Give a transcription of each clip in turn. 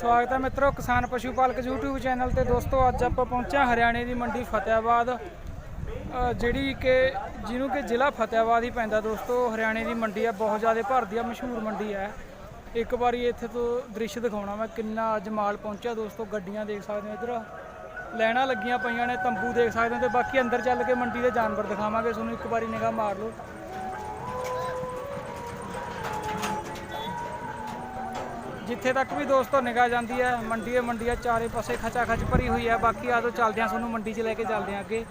ਸਵਾਗਤ ਹੈ ਮਿੱਤਰੋ ਕਿਸਾਨ ਪਸ਼ੂ ਪਾਲਕ YouTube ਚੈਨਲ ਤੇ ਦੋਸਤੋ ਅੱਜ ਆਪਾਂ ਪਹੁੰਚਿਆ ਹਰਿਆਣੇ ਦੀ ਮੰਡੀ ਫਤਿਆਬਾਦ ਜਿਹੜੀ ਕਿ ਜਿਹਨੂੰ ਕਿ ਜ਼ਿਲ੍ਹਾ ਫਤਿਆਬਾਦ ਹੀ ਪੈਂਦਾ ਦੋਸਤੋ ਹਰਿਆਣੇ ਦੀ ਮੰਡੀ ਆ ਬਹੁਤ ਜ਼ਿਆਦਾ ਭਰਦੀ ਆ ਮਸ਼ਹੂਰ ਮੰਡੀ ਆ ਇੱਕ ਵਾਰੀ ਇੱਥੇ ਤੋਂ ਦ੍ਰਿਸ਼ ਦਿਖਾਉਣਾ ਮੈਂ ਕਿੰਨਾ ਅੱਜ ਮਾਲ ਪਹੁੰਚਿਆ ਦੋਸਤੋ ਗੱਡੀਆਂ ਦੇਖ ਸਕਦੇ ਹੋ ਇਧਰ ਲੈਣਾ ਲੱਗੀਆਂ ਪਈਆਂ ਨੇ ਤੰਬੂ ਦੇਖ ਸਕਦੇ ਹੋ ਤੇ ਬਾਕੀ ਅੰਦਰ ਚੱਲ ਕੇ ਮੰਡੀ ਦੇ ਜਾਨਵਰ ਦਿਖਾਵਾਂਗੇ ਤੁਹਾਨੂੰ ਇੱਕ ਵਾਰੀ ਨਿਗਾਹ ਮਾਰ ਲਓ ਜਿੱਥੇ ਤੱਕ ਵੀ ਦੋਸਤੋ ਨਿਗਾਹ ਜਾਂਦੀ ਹੈ ਮੰਡੀਏ ਮੰਡੀਆਂ ਚਾਰੇ ਪਾਸੇ ਖਚਾ ਖਚ ਭਰੀ ਹੋਈ ਹੈ ਬਾਕੀ ਆਦੋ ਚੱਲਦੇ ਆ ਤੁਹਾਨੂੰ ਮੰਡੀ 'ਚ ਲੈ ਕੇ ਚੱਲਦੇ ਆ ਅੱਗੇ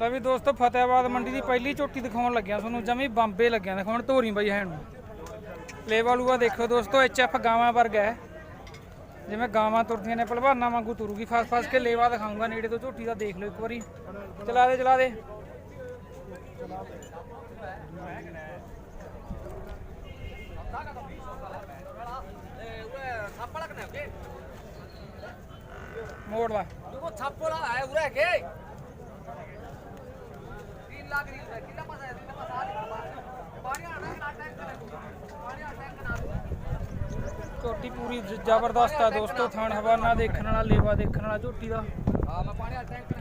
ਲੈ ਵੀ ਦੋਸਤੋ ਫਤਿਹਾਬਾਦ ਮੰਡੀ ਦੀ ਪਹਿਲੀ ਝੋਟੀ ਦਿਖਾਉਣ ਲੱਗਿਆ ਤੁਹਾਨੂੰ ਜਮੀ ਬੰਬੇ ਲੱਗਿਆ ਦਿਖਾਉਣ ਧੋਰੀ ਬਈ ਹੈ ਨੂੰ ਲੇਵਲੂਆ ਦੇਖੋ ਦੋਸਤੋ ਐਚ ਐਫ ਗਾਵਾਂ ਵਰਗਾ ਹੈ ਜਿਵੇਂ ਗਾਵਾਂ ਤੁਰਦੀਆਂ ਨੇ ਪਹਿਲਵਾਨਾਂ ਵਾਂਗੂ ਤੁਰੂਗੀ ਫਸ ਫਸ ਕੇ ਲੇਵਾ ਦਿਖਾਉਂਗਾ ਨੇੜੇ ਤੋਂ ਝੋਟੀ ਦਾ ਦੇਖ ਲਓ ਇੱਕ ਵਾਰੀ ਚਲਾ ਦੇ ਚਲਾ ਦੇ છાપોડવા લોકો છાપોડા ਆਇਆ ਉਰੇ ਕੇ 3 ਲੱਖ રીલ છે કેટલા પાસ આયા કેટલા પાસ આ પાણી આના ના ટાઈમ કરે પાણી આ ટાઈમ ਝੋਟੀ ਪੂਰੀ ਜ਼ਬਰਦਸਤ ਹੈ ਦੋਸਤੋ ਥਾਣ ਹਵਾਨਾ ਦੇਖਣ ਵਾਲਾ ਲੇਵਾ ਦੇਖਣ ਵਾਲਾ ਝੋਟੀ ਦਾ ਹਾਂ ਮੈਂ ਪਾਣੀ ਵਾਲਾ ਟੈਂਕ ਤੇ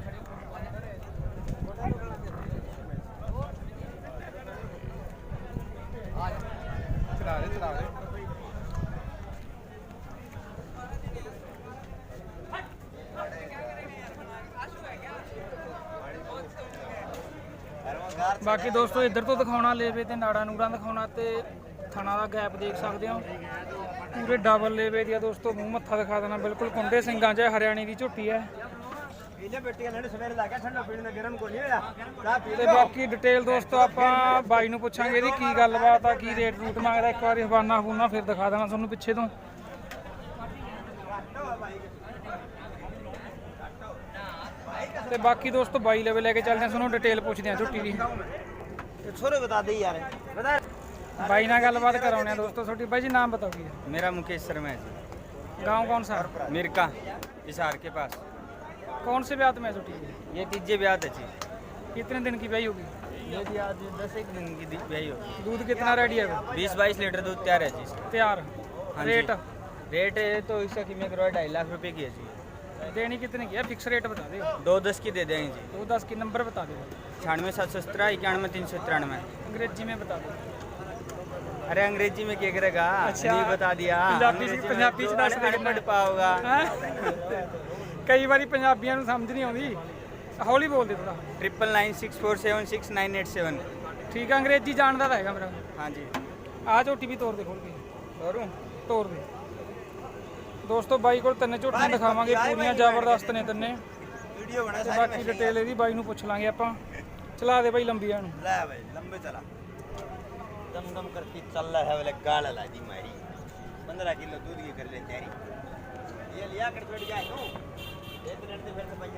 ਹਾਂ ਆ ਚਲਾ ਰੇ ਚਲਾ ਰੇ ਬਾਕੀ ਦੋਸਤੋ ਇੱਧਰ ਤੋਂ ਦਿਖਾਉਣਾ ਲੇਵੇ ਤੇ ਨਾੜਾ ਨੂੜਾ ਦਿਖਾਉਣਾ ਤੇ ਥਣਾ ਦਾ ਗੈਪ ਦੇਖ ਸਕਦੇ ਹੋ ਪੂਰੇ ਡਬਲ ਲੇਵੇ ਦੀਆ ਦੋਸਤੋ ਮੂੰਹ ਮੱਥਾ ਦਿਖਾ ਦੇਣਾ ਬਿਲਕੁਲ ਕੁੰਡੇ ਸਿੰਘਾਂ 'ਚ ਹਰਿਆਣੇ ਦੀ ਝੋਟੀ ਹੈ ਇਹਨੇ ਬੇਟੀਆਂ ਨੇ ਸਵੇਰੇ ਲਾ ਕੇ ਠੰਡਾ ਪੀਣ ਦਾ ਗਰਮ ਨਹੀਂ ਹੋਇਆ ਚਾਹ ਪੀ ਤੇ ਬਾਕੀ ਡਿਟੇਲ ਦੋਸਤੋ ਆਪਾਂ ਬਾਈ ਨੂੰ ਪੁੱਛਾਂਗੇ ਇਹਦੀ ਕੀ ਗੱਲਬਾਤ ਆ ਕੀ ਰੇਟ ਰੂਟ ਮੰਗਦਾ ਇੱਕ ਵਾਰੀ ਹਵਾਨਾ ਹੂਨਾ ਫਿਰ ਦਿਖਾ ਦੇਣਾ ਤੁਹਾਨੂੰ ਪਿੱਛੇ ਤੋਂ ਤੇ ਬਾਕੀ ਦੋਸਤੋ ਬਾਈ ਲੈਵੇ ਲੈ ਕੇ ਚੱਲਦੇ ਆ ਸਾਨੂੰ ਡਿਟੇਲ ਪੁੱਛਦੇ ਆ ਛੁੱਟੀ ਦੀ ਛੋਰੇ ਬਤਾ ਦੇ ਯਾਰ ਬਤਾ ਬਾਈ ਨਾਲ ਗੱਲਬਾਤ ਕਰਾਉਣੇ ਆ ਦੋਸਤੋ ਛੁੱਟੀ ਬਾਈ ਜੀ ਨਾਮ ਬਤਾਓ ਕੀ ਮੇਰਾ ਮੁਕੇਸ਼ ਸ਼ਰਮਾ ਜੀ ਗਾਉਂ ਕੌਣ ਸਾ ਮਿਰਕਾ ਇਸਾਰ ਕੇ ਪਾਸ ਕੌਣ ਸੇ ਵਿਆਹ ਤੇ ਮੈਂ ਛੁੱਟੀ ਹੈ ਇਹ ਤੀਜੇ ਵਿਆਹ ਤੇ ਜੀ ਕਿੰਨੇ ਦਿਨ ਕੀ ਵਿਆਹ ਹੋਗੀ ਇਹ ਜੀ ਅੱਜ 10 ਇੱਕ ਦਿਨ ਕੀ ਵਿਆਹ ਹੋਗੀ ਦੁੱਧ ਕਿੰਨਾ ਰੈਡੀ ਹੈ 20 22 ਲੀਟਰ ਦੁੱਧ ਤਿਆਰ ਹੈ ਜੀ ਤਿਆਰ ਰੇਟ ਰੇਟ ਇਹ ਤਾਂ ਇਸਾ ਕਿਵੇਂ ਕਰਵਾਇਆ 2.5 ਲੱਖ ਰੁਪਏ ਕੀ ਹੈ ਜੀ ਦੇਣੀ ਕਿਤਨੀ ਹੈ ਫਿਕਸ ਰੇਟ ਬਤਾ ਦੇ 10 ਕੀ ਦੇ ਦੇਗੇ ਜੀ 10 ਕੀ ਨੰਬਰ ਬਤਾ ਦੇ 9677191393 ਅੰਗਰੇਜ਼ੀ ਮੈਂ ਬਤਾ ਦੇ ਅਰੇ ਅੰਗਰੇਜ਼ੀ ਮੈਂ ਕੀ ਕਰੇਗਾ ਨਹੀਂ ਬਤਾ ਦਿਆ ਪੰਜਾਬੀ ਸੀ ਪੰਜਾਬੀ ਚ ਦੱਸ ਦੇ ਮੈਂ ਪਾਉਗਾ ਕਈ ਵਾਰੀ ਪੰਜਾਬੀਆਂ ਨੂੰ ਸਮਝ ਨਹੀਂ ਆਉਂਦੀ ਹੌਲੀ ਬੋਲ ਦੇ ਥੋੜਾ 3964746987 ਠੀਕ ਅੰਗਰੇਜ਼ੀ ਜਾਣਦਾ ਤਾਂ ਹੈਗਾ ਮੇਰਾ ਹਾਂਜੀ ਆ ਝੋਟੀ ਵੀ ਤੋੜ ਦੇ ਖੋਲ ਕੇ ਤੋੜੂ ਤੋੜ ਦੇ ਦੋਸਤੋ ਬਾਈ ਕੋਲ ਤਿੰਨ ਝੋਟੀਆਂ ਦਿਖਾਵਾਂਗੇ ਪੂਰੀਆਂ ਜ਼ਬਰਦਸਤ ਨੇ ਤਿੰਨੇ ਵੀਡੀਓ ਬਣਾ ਤੇ ਬਾਕੀ ਡਿਟੇਲ ਇਹਦੀ ਬਾਈ ਨੂੰ ਪੁੱਛ ਲਾਂਗੇ ਆਪਾਂ ਚਲਾ ਦੇ ਬਾਈ ਲੰਬੀਆਂ ਨੂੰ ਲੈ ਬਾਈ ਲੰਬੇ ਚਲਾ ਦਮ ਦਮ ਕਰਤੀ ਚੱਲ ਹੈ ਵਲੇ ਗਾਲ ਲਾ ਦੀ ਮਾਰੀ 15 ਕਿਲੋ दूध की कर ले तैयारी ये लिया कर बैठ जाए तू ਫਿਰ मिनट से फिर से भाई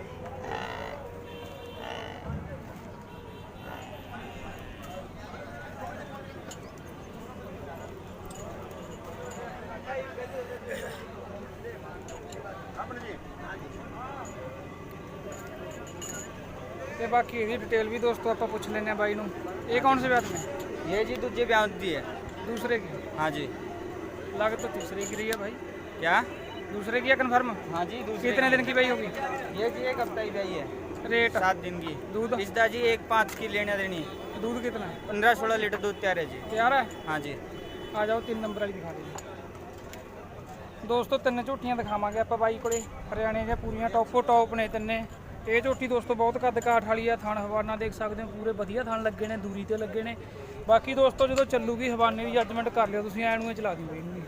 ਤੇ ਬਾਕੀ ਇਹਦੀ ਡਿਟੇਲ ਵੀ ਦੋਸਤੋ ਆਪਾਂ ਪੁੱਛ ਲੈਣੇ ਆ ਬਾਈ ਨੂੰ ਇਹ ਕੌਣ ਸੇ ਵਿਆਹ ਤੇ ਇਹ ਜੀ ਦੂਜੇ ਵਿਆਹ ਦੀ ਹੈ ਦੂਸਰੇ ਕੀ ਹਾਂਜੀ ਲੱਗ ਤਾਂ ਤੀਸਰੇ ਕੀ ਰਹੀ ਹੈ ਭਾਈ ਕਿਆ ਦੂਸਰੇ ਕੀ ਹੈ ਕਨਫਰਮ ਹਾਂ ਜੀ ਦੂਸਰੇ ਕਿਤਨੇ ਦਿਨ ਕੀ ਬਾਈ ਹੋਗੀ ਇਹ ਜੀ ਇੱਕ ਹਫਤਾ ਹੀ ਬਾਈ ਹੈ ਰੇਟ 7 ਦਿਨ ਦੀ ਦੁੱਧ ਇਸ ਦਾ ਜੀ 1.5 ਕੀ ਲੈਣਾ ਦੇਣੀ ਦੁੱਧ ਕਿਤਨਾ 15 16 ਲੀਟਰ ਦੁੱਧ ਤਿਆਰ ਹੈ ਜੀ ਤਿਆਰ ਹੈ ਹਾਂ ਜੀ ਆ ਜਾਓ ਤਿੰਨ ਨੰਬਰ ਵਾਲੀ ਦਿਖਾ ਦੇ ਜੀ ਦੋਸਤੋ ਤਿੰਨ ਝੂਠੀਆਂ ਦਿਖਾਵਾਂਗੇ ਆਪਾਂ ਬਾਈ ਕੋਲੇ ਹਰਿਆਣੇ ਦੇ ਪੂਰੀਆਂ ਟੌਪੋ ਟੌਪ ਨੇ ਤਿੰਨੇ ਇਹ ਝੋਟੀ ਦੋਸਤੋ ਬਹੁਤ ਕੱਦ ਕਾਠ ਵਾਲੀ ਆ ਥਣ ਹਵਾਨਾ ਦੇਖ ਸਕਦੇ ਹੋ ਪੂਰੇ ਵਧੀਆ ਥਣ ਲੱਗੇ ਨੇ ਦੂਰੀ ਤੇ ਲੱਗੇ ਨੇ ਬਾਕੀ ਦੋਸਤੋ ਜਦੋਂ ਚੱਲੂਗੀ ਹਵਾਨੇ ਦੀ ਜੱਜਮੈਂਟ ਕਰ ਲਿਓ ਤੁਸੀਂ ਐ ਨੂੰ ਚਲਾ ਦਿਓ ਇਹਨੂੰ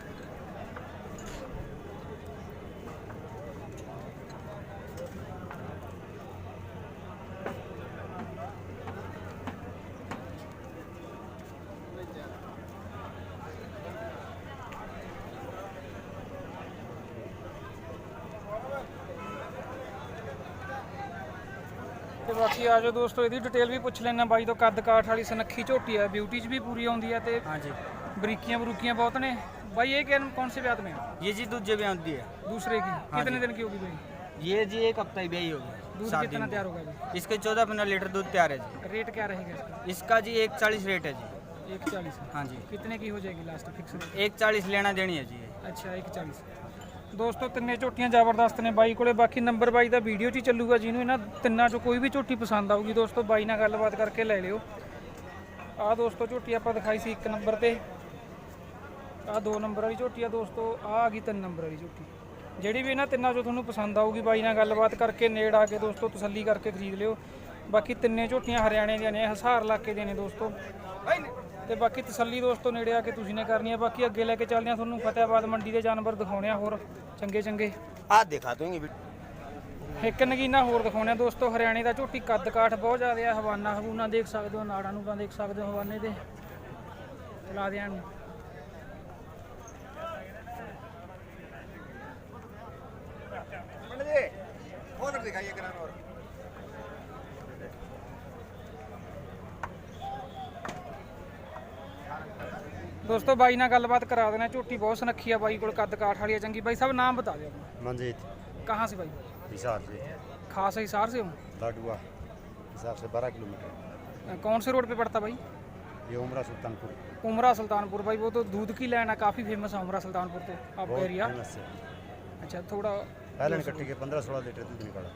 ਆ ਜਾਓ ਦੋਸਤੋ ਇਹਦੀ ਡਿਟੇਲ ਵੀ ਪੁੱਛ ਲੈਣਾ ਬਾਈ ਤੋਂ ਕੱਦ ਕਾਠ ਵਾਲੀ ਸਨੱਖੀ ਝੋਟੀ ਆ ਬਿਊਟੀਜ਼ ਵੀ ਪੂਰੀ ਆਉਂਦੀ ਆ ਤੇ ਹਾਂਜੀ ਬਰੀਕੀਆਂ ਬਰੂਕੀਆਂ ਬਹੁਤ ਨੇ ਬਾਈ ਇਹ ਕਿਹਨ ਕੌਣ ਸੇ ਵਿਆਹ ਮੇਂ ये जी दूध जब आती है दूसरे की कितने दिन की होगी भाई ये जी एक हफ्ता ही ब्याही होगी दूध कितना तैयार होगा अभी इसके चौदह पंद्रह लीटर दूध तैयार है रेट क्या रहेगा इसका जी इसका जी एक चालीस रेट है जी एक चालीस हाँ जी कितने की हो जाएगी लास्ट फिक्स एक चालीस लेना देनी है जी अच्छा एक चालीस ਦੋਸਤੋ ਤਿੰਨੇ ਝੋਟੀਆਂ ਜ਼ਬਰਦਸਤ ਨੇ ਬਾਈ ਕੋਲੇ ਬਾਕੀ ਨੰਬਰ ਬਾਈ ਦਾ ਵੀਡੀਓ 'ਚ ਚੱਲੂਗਾ ਜਿਹਨੂੰ ਇਹਨਾਂ ਤਿੰਨਾਂ 'ਚੋਂ ਕੋਈ ਵੀ ਝੋਟੀ ਪਸੰਦ ਆਊਗੀ ਦੋਸਤੋ ਬਾਈ ਨਾਲ ਗੱਲਬਾਤ ਕਰਕੇ ਲੈ ਲਿਓ ਆਹ ਦੋਸਤੋ ਝੋਟੀ ਆਪਾਂ ਦਿਖਾਈ ਸੀ ਇੱਕ ਨੰਬਰ ਤੇ ਆਹ ਦੋ ਨੰਬਰ ਵਾਲੀ ਝੋਟੀ ਆ ਦੋਸਤੋ ਆਹ ਆ ਗਈ ਤਿੰਨ ਨੰਬਰ ਵਾਲੀ ਝੋਟੀ ਜਿਹੜੀ ਵੀ ਇਹਨਾਂ ਤਿੰਨਾਂ 'ਚੋਂ ਤੁਹਾਨੂੰ ਪਸੰਦ ਆਊਗੀ ਬਾਈ ਨਾਲ ਗੱਲਬਾਤ ਕਰਕੇ ਨੇੜ ਆ ਕੇ ਦੋਸਤੋ ਤਸੱਲੀ ਕਰਕੇ ਖਰੀਦ ਲਿਓ ਬਾਕੀ ਤਿੰਨੇ ਝੋਟੀਆਂ ਹਰਿਆਣੇ ਦੀਆਂ ਨੇ ਹਸਾਰ ਇਲਾਕੇ ਦੀਆਂ ਨੇ ਦੋਸਤੋ ਤੇ ਬਾਕੀ ਤਸੱਲੀ ਦੋਸਤੋ ਨੇੜੇ ਆ ਕੇ ਤੁਸੀਂ ਨੇ ਕਰਨੀ ਆ ਬਾਕੀ ਅੱਗੇ ਲੈ ਕੇ ਚੱਲਦੇ ਆ ਤੁਹਾਨੂੰ ਫਤਿਆਬਾਦ ਮੰਡੀ ਦੇ ਜਾਨਵਰ ਦਿਖਾਉਣੇ ਆ ਹੋਰ ਚੰਗੇ ਚੰਗੇ ਆਹ ਦਿਖਾ ਦੂੰਗੀ ਇੱਕ ਨਗੀਨਾ ਹੋਰ ਦਿਖਾਉਣੇ ਆ ਦੋਸਤੋ ਹਰਿਆਣੇ ਦਾ ਝੋਟੀ ਕੱਦ ਕਾਠ ਬਹੁਤ ਜ਼ਿਆਦਾ ਆ ਹਵਾਨਾ ਹਵੂਨਾ ਦੇਖ ਸਕਦੇ ਹੋ ਨਾੜਾਂ ਨੂੰ ਤਾਂ ਦੇਖ ਸਕਦੇ ਹੋ ਹਵਾਨੇ ਦੇ ਲਾ ਦਿਆਂ ਨੂੰ ਮੰਡੇ ਹੋਰ ਦਿਖਾਈਏ ਕਰਾਂ ਹੋਰ दोस्तों बी ਨਾਲ ਗੱਲਬਾਤ ਕਰਾ ਦੇਣਾ ਝੋਟੀ ਬਹੁਤ ਸੁਨੱਖੀ ਆ ਬਾਈ ਕੋਲ ਕੱਦ ਕਾਠ ਵਾਲੀ ਆ ਚੰਗੀ ਬਾਈ ਸਾਹਿਬ ਨਾਮ ਬਤਾ ਦਿਓ ਆਪਣਾ मंजीत ਕਹਾਂ ਸੇ हिसार से खास हिसार से हिसार से बारह किलोमीटर कौन से रोड पे पड़ता भाई ये उमरा सुल्तानपुर उमरा सुल्तानपुर भाई वो तो दूध की लैंड है काफ़ी फेमस है उमरा सुल्तानपुर तो आपका एरिया अच्छा थोड़ा पहले इकट्ठी के पंद्रह सोलह लीटर दूध निकाला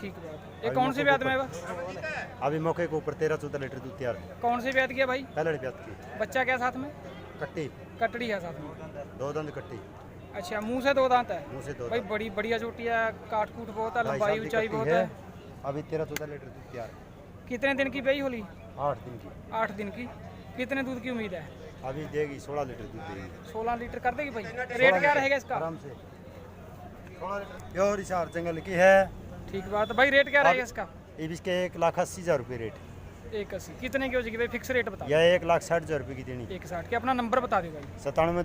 ठीक है। ये कौन से ब्याज में अभी मौके के ऊपर तेरह चौदह लीटर दूध तैयार है कौन से ब्याज किया भाई पहले ब्याज की बच्चा क्या साथ में कट्टी कटड़ी है साथ में दो दंद कट्टी अच्छा मुंह से दो दांत है मुंह से दो भाई बड़ी बढ़िया चोटी है काट कूट बहुत है लंबाई ऊंचाई बहुत है अभी तेरह चौदह लीटर दूध तैयार कितने दिन की बेई होली आठ दिन की आठ दिन की कितने दूध की उम्मीद है अभी देगी सोलह लीटर दूध देगी सोलह लीटर कर देगी भाई रेट क्या रहेगा इसका आराम से प्योर इशार जंगल की है ठीक बात भाई रेट क्या रहेगा इसका इसके एक लाख अस्सी हज़ार रुपये रेट है एक अस्सी कितने की हो जाएगी भाई फिक्स रेट बता यह एक लाख साठ हज़ार रुपये की देनी एक साठ के अपना नंबर बता दो भाई सतानवे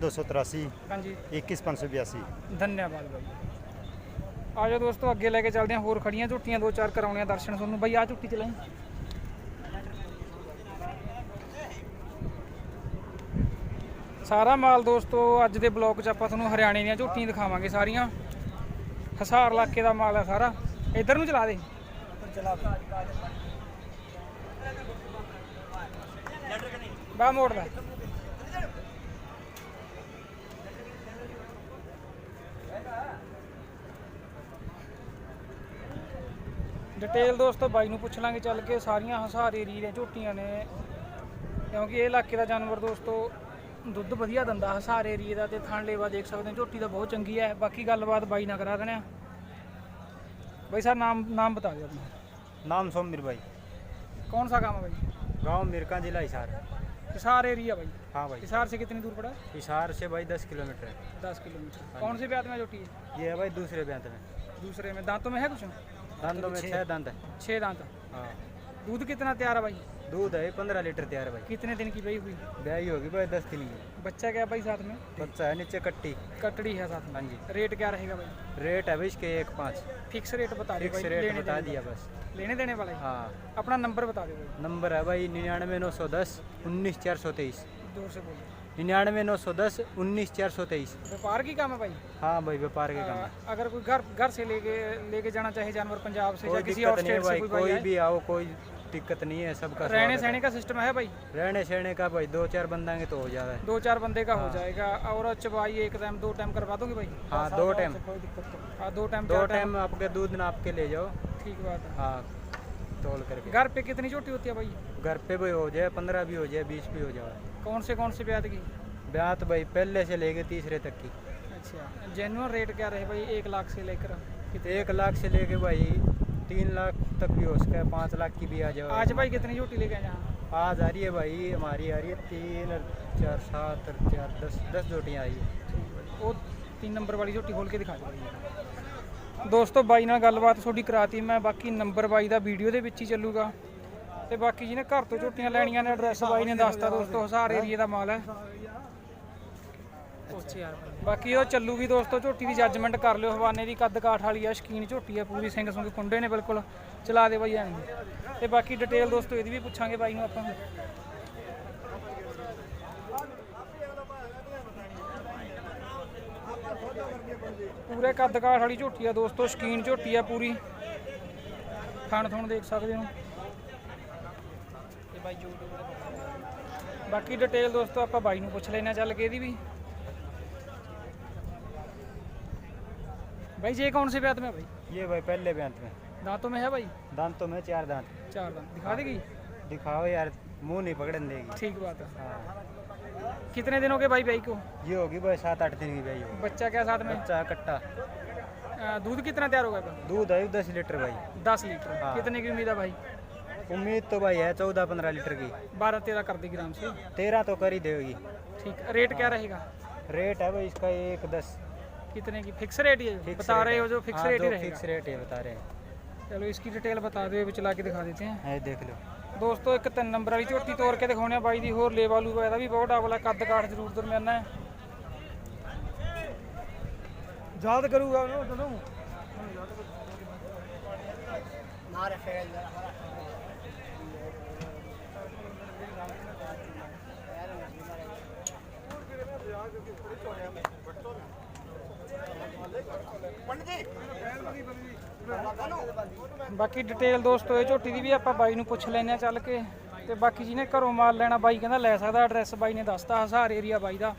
ਧੰਨਵਾਦ ਬਾਈ ਆ ਜਾਓ ਦੋਸਤੋ ਅੱਗੇ ਲੈ ਕੇ ਚੱਲਦੇ ਹਾਂ ਹੋਰ ਖੜੀਆਂ ਝੁੱਟੀਆਂ ਦੋ ਚਾਰ ਕਰਾਉਣੀਆਂ ਦਰਸ਼ਨ ਤੁਹਾਨੂੰ ਬਾਈ ਆ ਝੁੱਟੀ ਚਲਾਈ ਸਾਰਾ ਮਾਲ ਦੋਸਤੋ ਅੱਜ ਦੇ ਬਲੌਗ 'ਚ ਆਪਾਂ ਤੁਹਾਨੂੰ ਹਰਿਆਣੇ ਦੀਆਂ ਝੁੱਟੀਆਂ ਦਿਖਾਵਾਂਗੇ ਸਾਰੀਆਂ ਹਸਾਰ ਇਲਾਕੇ ਦਾ ਮਾਲ ਹੈ ਸਾਰਾ ਇੱਧਰ ਨੂੰ ਚਲਾ ਦੇ ਬਾ ਮੋੜਦਾ ਡਿਟੇਲ ਦੋਸਤੋ ਬਾਈ ਨੂੰ ਪੁੱਛ ਲਾਂਗੇ ਚੱਲ ਕੇ ਸਾਰੀਆਂ ਹਸਾਰੇ ਰੀਲੇ ਝੋਟੀਆਂ ਨੇ ਕਿਉਂਕਿ ਇਹ ਇਲਾਕੇ ਦਾ ਜਾਨਵਰ ਦੋਸਤੋ ਦੁੱਧ ਵਧੀਆ ਦਿੰਦਾ ਹਸਾਰੇ ਏਰੀਏ ਦਾ ਤੇ ਥਣ ਲੇਵਾ ਦੇਖ ਸਕਦੇ ਹੋ ਝੋਟੀ ਦਾ ਬਹੁਤ ਚੰਗੀ ਹੈ ਬਾਕੀ ਗੱਲਬਾਤ ਬਾਈ ਨਾਲ ਕਰਾ ਦੇਣਾ ਬਾਈ ਸਾਹਿਬ ਨਾਮ ਨਾਮ ਬਤਾ ਦਿਓ ਆਪਣਾ ਨਾਮ ਸੋਮਿਰ ਬਾਈ ਕੌਣ ਸਾ सा ਬਾਈ ਗਾਉਂ ਮਿਰਕਾ ਜ਼ਿਲ੍ਹਾ मिरका जिला हिसार एरिया भाई हाँ भाई हिसार से कितनी दूर पड़ा है हिसार से भाई दस किलोमीटर है दस किलोमीटर हाँ कौन से ब्यात में जो टी है ये है भाई दूसरे ब्यात में दूसरे में दांतों में है कुछ दांतों में छः दांत है छः दांत हाँ दूध कितना तैयार है भाई दूध है पंद्रह लीटर तैयार है भाई कितने दिन की बही हुई ब्याई होगी भाई दस दिन की बच्चा क्या भाई साथ में बच्चा है नीचे कट्टी कटड़ी है साथ में हाँ जी रेट क्या रहेगा भाई रेट है इसके एक पाँच फिक्स रेट बता दो फिक्स रेट बता दिया बस लेने देने वाले हाँ अपना नंबर बता दो नंबर है भाई निन्यानवे नौ सौ दस उन्नीस चार सौ तेईस जोर से बोलो निन्यानवे नौ सौ दस उन्नीस चार सौ तेईस व्यापार की काम है भाई हाँ भाई व्यापार के काम है अगर कोई घर घर से लेके लेके जाना चाहे जानवर पंजाब से या किसी और स्टेट से कोई, कोई भी आओ कोई दिक्कत नहीं है सब का रहने सहने का सिस्टम है भाई रहने सहने का भाई दो चार बंदा तो हो जाएगा दो चार बंदे का हो हाँ। जाएगा और चबाई एक टाइम दो टाइम करवा दोगे भाई हाँ दो टाइम तो हाँ, दो टाइम दो टाइम आपके दूध नाप के ले जाओ ठीक बात हाँ तोल करके घर पे कितनी छोटी होती है भाई घर पे भी हो जाए पंद्रह भी हो जाए बीस भी हो जाए कौन से कौन से ब्यात की ब्यात तो भाई पहले से लेके तीसरे तक की अच्छा जेनुअन रेट क्या रहे भाई एक लाख से लेकर एक लाख से लेके भाई तीन लाख तक भी हो सका है पाँच लाख की भी आ जाए आज भाई कितनी झूठी लेके यहाँ आज आ रही है भाई हमारी आ रही है तीन चार सात चार दस दस झूठियाँ आई है वो तीन नंबर ਵਾਲੀ ਝੋਟੀ ਖੋਲ ਕੇ ਦਿਖਾ ਦਿਓ ਦੋਸਤੋ ਬਾਈ ਨਾਲ ਗੱਲਬਾਤ ਤੁਹਾਡੀ ਕਰਾਤੀ ਮੈਂ ਬਾਕੀ ਨੰਬਰ ਬਾਈ ਦਾ ਵੀਡੀਓ ਦੇ ਵਿੱਚ ਹੀ ਚੱਲੂਗਾ ਤੇ ਬਾਕੀ ਜਿਹਨੇ ਘਰ ਤੋਂ ਝੋਟੀਆਂ ਲੈਣੀਆਂ ਨੇ ਐਡਰੈਸ ਬਾਈ ਨੇ ਦੱਸਤਾ ਦੋਸਤੋ ਹਸਾਰ ਏਰੀਆ ਦਾ ਮਾਲ ਹੈ ਬਾਕੀ ਉਹ ਚੱਲੂਗੀ ਦੋਸਤੋ ਝੋਟੀ ਦੀ ਜੱਜਮੈਂਟ ਕਰ ਲਿਓ ਹਵਾਨੇ ਦੀ ਕੱਦ ਕਾਠ ਵਾਲੀ ਆ ਸ਼ਕੀਨ ਝੋਟੀ ਆ ਪੂਰੀ ਸਿੰਘ ਸੰਗ ਕੁੰਡੇ ਨੇ ਬਿਲਕੁਲ ਚਲਾ ਦੇ ਬਾਈ ਐਂ ਤੇ ਬਾਕੀ ਡਿਟੇਲ ਦੋਸਤੋ ਇਹਦੀ ਵੀ ਪੁੱਛਾਂਗੇ ਬਾਈ ਨੂੰ ਆਪਾਂ ਪੂਰੇ ਕੱਦ ਕਾਠ ਵਾਲੀ ਝੋਟੀ ਆ ਦੋਸਤੋ ਸ਼ਕੀਨ ਝੋਟੀ ਆ ਪੂਰੀ ਖਾਣ ਥਣ ਦੇਖ ਸਕਦੇ ਹੋ ਬਾਕੀ ਡਿਟੇਲ ਦੋਸਤੋ ਆਪਾਂ ਬਾਈ ਨੂੰ ਪੁੱਛ ਲੈਣਾ ਚੱਲ ਕੇ ਇਹਦੀ ਵੀ भाई ये कौन से ब्यात में भाई ये भाई पहले ब्यात में दांतों में है भाई दांतों में चार दांत चार दांत दिखा देगी दिखाओ यार मुंह नहीं पकड़न देगी ठीक बात है हाँ। कितने दिनों के भाई भाई को ये होगी भाई सात आठ दिन की भाई बच्चा क्या साथ में बच्चा कट्टा दूध कितना तैयार होगा दूध है दस लीटर भाई दस लीटर हाँ। कितने की उम्मीद है भाई उम्मीद तो भाई है चौदह पंद्रह लीटर की बारह तेरह कर देगी ग्राम से तेरह तो कर ही देगी ठीक रेट क्या रहेगा रेट है भाई इसका एक दस कितने की फिक्स रेट ही बता रहे हो जो फिक्स रेट ही रहेगा फिक्स रेट है बता रहे हैं चलो इसकी डिटेल बता दो चला के दिखा देते हैं देख लो ਦੋਸਤੋ ਇੱਕ ਤਿੰਨ ਨੰਬਰ ਵਾਲੀ ਝੋਟੀ ਤੋੜ ਕੇ ਦਿਖਾਉਣੇ ਆ ਬਾਈ ਦੀ ਹੋਰ ਲੇਵਾ ਲੂਵਾ ਇਹਦਾ ਵੀ ਬਹੁਤ ਡਬਲਾ ਕੱਦ ਕਾਠ ਜ਼ਰੂਰ ਦਰਮਿਆਨਾ ਹੈ ਯਾਦ ਕਰੂਗਾ ਉਹਨੂੰ ਤੁਹਾਨੂੰ ਨਾ ਰਫੇਲ ਬਾਕੀ ਡਿਟੇਲ ਦੋਸਤੋ ਇਹ ਝੋਟੀ ਦੀ ਵੀ ਆਪਾਂ ਬਾਈ ਨੂੰ ਪੁੱਛ ਲੈਣੇ ਆ ਚੱਲ ਕੇ ਤੇ ਬਾਕੀ ਜਿਹਨੇ ਘਰੋਂ ਮਾਲ ਲੈਣਾ ਬਾਈ ਕਹਿੰਦਾ ਲੈ ਸਕਦਾ ਐਡਰੈਸ ਬਾਈ ਨੇ ਦੱਸਤਾ ਹਸਾਰ ਏਰੀਆ ਬਾਈ ਦਾ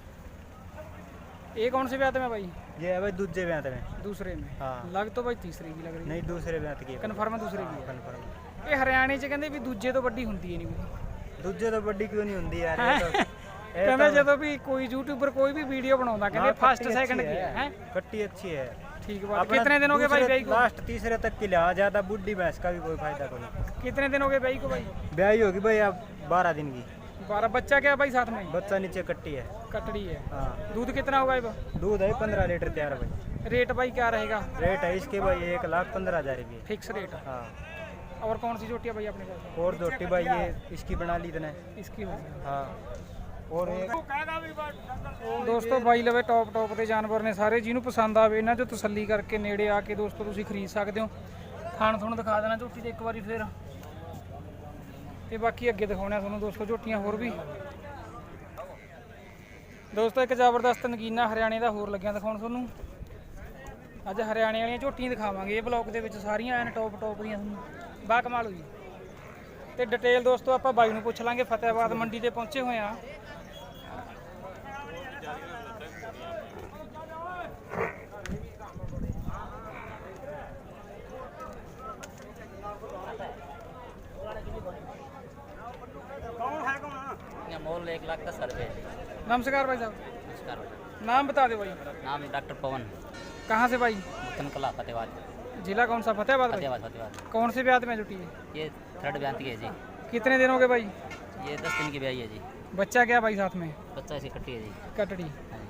ਇਹ ਕੌਣ ਸੇ ਵਿਆਹ ਤੇ ਮੈਂ ਬਾਈ ਹੈ है ਦੂਜੇ ਵਿਆਹ ਤੇ ਮੈਂ ਦੂਸਰੇ ਮੈਂ ਹਾਂ ਲੱਗ ਤੋਂ ਬਾਈ ਤੀਸਰੀ ਵੀ ਲੱਗ ਰਹੀ ਨਹੀਂ ਦੂਸਰੇ ਵਿਆਹ ਤੇ की ਕਨਫਰਮ ਦੂਸਰੇ की है ਇਹ ਹਰਿਆਣੇ 'ਚ ਕਹਿੰਦੇ ਵੀ ਦੂਜੇ ਤੋਂ ਵੱਡੀ ਹੁੰਦੀ ਹੈ ਨਹੀਂ ਬਾਈ ਦੂਜੇ ਤੋਂ ਵੱਡੀ ਕਿਉਂ ਨਹੀਂ ਹੁੰਦੀ ਯਾਰ ਇਹ ਤਾਂ ਕਹਿੰਦਾ ਜਦੋਂ ਵੀ ਕੋਈ ਯੂਟਿਊਬਰ ਕੋਈ ਵੀ ਵੀਡੀਓ ਬਣਾਉਂਦਾ ਕਹਿੰਦੇ ਫਸਟ ਸੈਕਿੰਡ ਕੀ ਹੈ ਹੈ कट्टी ਅੱਛੀ ਹੈ ठीक बात कितने दिनों के भाई को लास्ट तीसरे तक की लिया ज्यादा बुढ़ी भैंस का भी कोई फायदा तो नहीं कितने दिनों के भाई को भाई ब्याई होगी भाई अब बारह दिन की बारह बच्चा क्या भाई साथ में बच्चा नीचे कट्टी है कटड़ी है हाँ। दूध कितना होगा दूध है पंद्रह लीटर तैयार भाई रेट भाई क्या रहेगा रेट है इसके भाई एक लाख पंद्रह हजार रुपये फिक्स रेट हाँ और कौन सी जोटी भाई अपने और जोटी भाई ये इसकी बना ली तेने इसकी हाँ ਔਰ ਇਹ ਦੋਸਤੋ ਬਾਈ ਲਵੇ ਟੌਪ ਟੌਪ ਦੇ ਜਾਨਵਰ ਨੇ ਸਾਰੇ ਜਿਹਨੂੰ ਪਸੰਦ ਆਵੇ ਇਹਨਾਂ ਚੋਂ ਤਸੱਲੀ ਕਰਕੇ ਨੇੜੇ ਆ ਕੇ ਦੋਸਤੋ ਤੁਸੀਂ ਖਰੀਦ ਸਕਦੇ ਹੋ ਖਾਣ ਤੁਹਾਨੂੰ ਦਿਖਾ ਦੇਣਾ ਝੋਟੀ ਤੇ ਇੱਕ ਵਾਰੀ ਫੇਰ ਤੇ ਬਾਕੀ ਅੱਗੇ ਦਿਖਾਉਣਾ ਤੁਹਾਨੂੰ ਦੋਸਤੋ ਝੋਟੀਆਂ ਹੋਰ ਵੀ ਦੋਸਤੋ ਇੱਕ ਜ਼ਬਰਦਸਤ ਨਗੀਨਾ ਹਰਿਆਣੇ ਦਾ ਹੋਰ ਲੱਗਿਆ ਦਿਖਾਉਣ ਤੁਹਾਨੂੰ ਅੱਜ ਹਰਿਆਣੇ ਵਾਲੀਆਂ ਝੋਟੀਆਂ ਦਿਖਾਵਾਂਗੇ ਇਹ ਬਲੌਗ ਦੇ ਵਿੱਚ ਸਾਰੀਆਂ ਐਨ ਟੌਪ ਟੌਪ ਦੀਆਂ ਤੁਹਾਨੂੰ ਬਾ ਕਮਾਲ ਹੋਈ ਤੇ ਡਿਟੇਲ ਦੋਸਤੋ ਆਪਾਂ ਬਾਈ ਨੂੰ ਪੁੱਛ ਲਾਂਗੇ ਫਤਿਹਾਬਾਦ ਮੰਡੀ ਤੇ ਪਹੁੰਚੇ ਹੋਏ ਆ मोल एक लाख का सर्वे नमस्कार भाई साहब नमस्कार नाम बता दे भाई नाम डॉक्टर पवन कहाँ से भाई कला फतेहबाद जिला कौन सा फतेहबाद फतेहबाद फतेहबाद कौन से ब्याह में जुटी है ये थर्ड ब्याह की है जी कितने दिनों के भाई ये दस दिन की ब्याह है जी बच्चा क्या भाई साथ में बच्चा इसे कटी है जी कटड़ी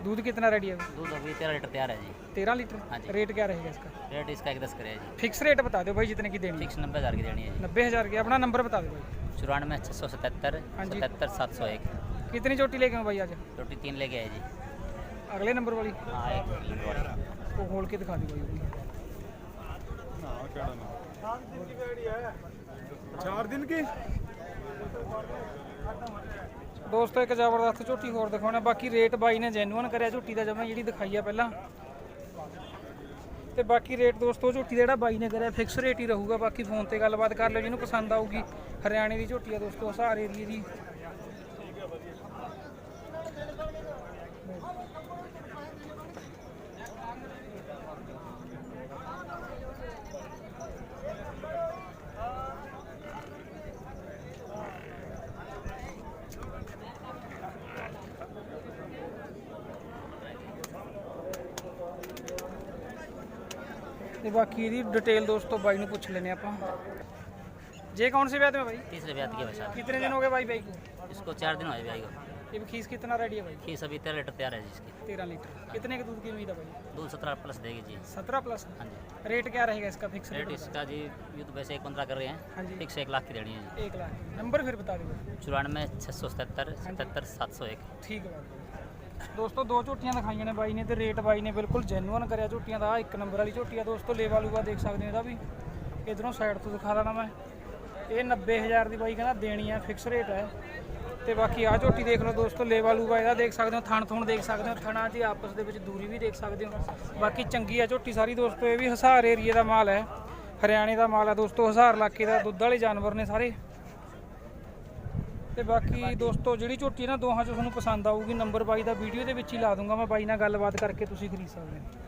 दूध कितना रेडी है दूध अभी तेरह लीटर तैयार है जी तेरह हाँ लीटर जी। रेट क्या रहेगा इसका रेट इसका एक दस करे जी फिक्स रेट बता दो भाई जितने की देनी है। फिक्स नब्बे हज़ार की देनी है नब्बे हज़ार की अपना नंबर बता दो भाई जी चौरानवे छः सौ सतहत्तर हाँ जी। सतहत्तर सात सौ एक कितनी चोटी लेके आऊं भाई आज रोटी तीन लेके आए जी अगले नंबर वाली हाँ एक नंबर वाली। वो खोल के दिखा दो भाई वो भी। चार दिन की ਦੋਸਤੋ ਇੱਕ ਜ਼ਬਰਦਸਤ ਝੋਟੀ ਹੋਰ ਦਿਖਾਉਣਾ ਬਾਕੀ ਰੇਟ ਬਾਈ ਨੇ ਜੈਨੂਅਨ ਕਰਿਆ ਝੋਟੀ ਦਾ ਜਮਾ ਜਿਹੜੀ ਦਿਖਾਈ ਆ ਪਹਿਲਾਂ ਤੇ ਬਾਕੀ ਰੇਟ ਦੋਸਤੋ ਝੋਟੀ ਦਾ ਜਿਹੜਾ ਬਾਈ ਨੇ ਕਰਿਆ ਫਿਕਸ ਰੇਟ ਹੀ ਰਹੂਗਾ ਬਾਕੀ ਫੋਨ ਤੇ ਗੱਲਬਾਤ ਕਰ ਲਿਓ ਜਿਹਨੂੰ ਪਸੰਦ ਆਊਗੀ ਹਰਿਆਣੇ ਦੀ ਝੋਟੀ ਆ ਦੋਸਤੋ ਸਾਰੇ ਏਰੀਏ ਦੀ ਤੇ ਬਾਕੀ ਇਹਦੀ ਡਿਟੇਲ ਦੋਸਤੋ ਬਾਈ ਨੂੰ ਪੁੱਛ ਲੈਨੇ ਆਪਾਂ ਜੇ कौन सी ब्यात में भाई तीसरे ब्यात की भाई कितने दिन हो गए भाई भाई को इसको चार दिन हो गए भाई को ये खीस कितना रेडी है भाई खीस अभी तेरह लीटर तैयार है जिसकी तेरह लीटर कितने के दूध की उम्मीद है भाई दूध सत्रह प्लस देगी जी सत्रह प्लस हाँ जी रेट क्या रहेगा इसका फिक्स रेट इसका जी ये तो वैसे एक पंद्रह कर रहे हैं हाँ जी फिक्स एक लाख की देनी है जी एक लाख नंबर फिर बता दीजिए चौरानवे छः सौ सतहत्तर सतहत्तर सात सौ एक ठीक है ਦੋਸਤੋ ਦੋ ਝੋਟੀਆਂ ਦਿਖਾਈਆਂ ਨੇ ਬਾਈ ਨੇ ਤੇ ਰੇਟ ਬਾਈ ਨੇ ਬਿਲਕੁਲ ਜੈਨੂਅਨ ਕਰਿਆ ਝੋਟੀਆਂ ਦਾ ਇੱਕ ਨੰਬਰ ਵਾਲੀ ਝੋਟੀ ਆ ਦੋਸਤੋ ਲੇਵਾ ਲੂਗਾ ਦੇਖ ਸਕਦੇ ਹੋ ਇਹਦਾ ਵੀ ਇਧਰੋਂ ਸਾਈਡ ਤੋਂ ਦਿਖਾ ਦੇਣਾ ਮੈਂ ਇਹ 90000 ਦੀ ਬਾਈ ਕਹਿੰਦਾ ਦੇਣੀ ਆ ਫਿਕਸ ਰੇਟ ਹੈ ਤੇ ਬਾਕੀ ਆ ਝੋਟੀ ਦੇਖ ਲਓ ਦੋਸਤੋ ਲੇਵਾ ਲੂਗਾ ਇਹਦਾ ਦੇਖ ਸਕਦੇ ਹੋ ਥਣ ਥਣ ਦੇਖ ਸਕਦੇ ਹੋ ਥਣਾ ਜੀ ਆਪਸ ਦੇ ਵਿੱਚ ਦੂਰੀ ਵੀ ਦੇਖ ਸਕਦੇ ਹੋ ਬਾਕੀ ਚੰਗੀ ਆ ਝੋਟੀ ਸਾਰੀ ਦੋਸਤੋ ਇਹ ਵੀ ਹਸਾਰ ਏਰੀਏ ਦਾ ਮਾਲ ਹੈ ਹਰਿਆਣੇ ਦਾ ਮਾਲ ਹੈ ਦੋਸਤੋ ਹਸਾਰ ਇਲਾਕੇ ਦਾ ਦੁੱਧ ਵਾਲੇ ਜਾਨਵਰ ਨੇ ਸਾਰੇ ਤੇ ਬਾਕੀ ਦੋਸਤੋ ਜਿਹੜੀ ਝੋਟੀ ਨਾ ਦੋਹਾਂ ਚੋਂ ਤੁਹਾਨੂੰ ਪਸੰਦ ਆਊਗੀ ਨੰਬਰ ਬਾਈ ਦਾ ਵੀਡੀਓ ਦੇ ਵਿੱਚ ਹੀ ਲਾ ਦੂੰਗਾ ਮੈਂ ਬਾਈ ਨਾਲ ਗੱਲਬਾਤ ਕਰਕੇ ਤੁਸੀਂ ਖਰੀਦ ਸਕਦੇ ਹੋ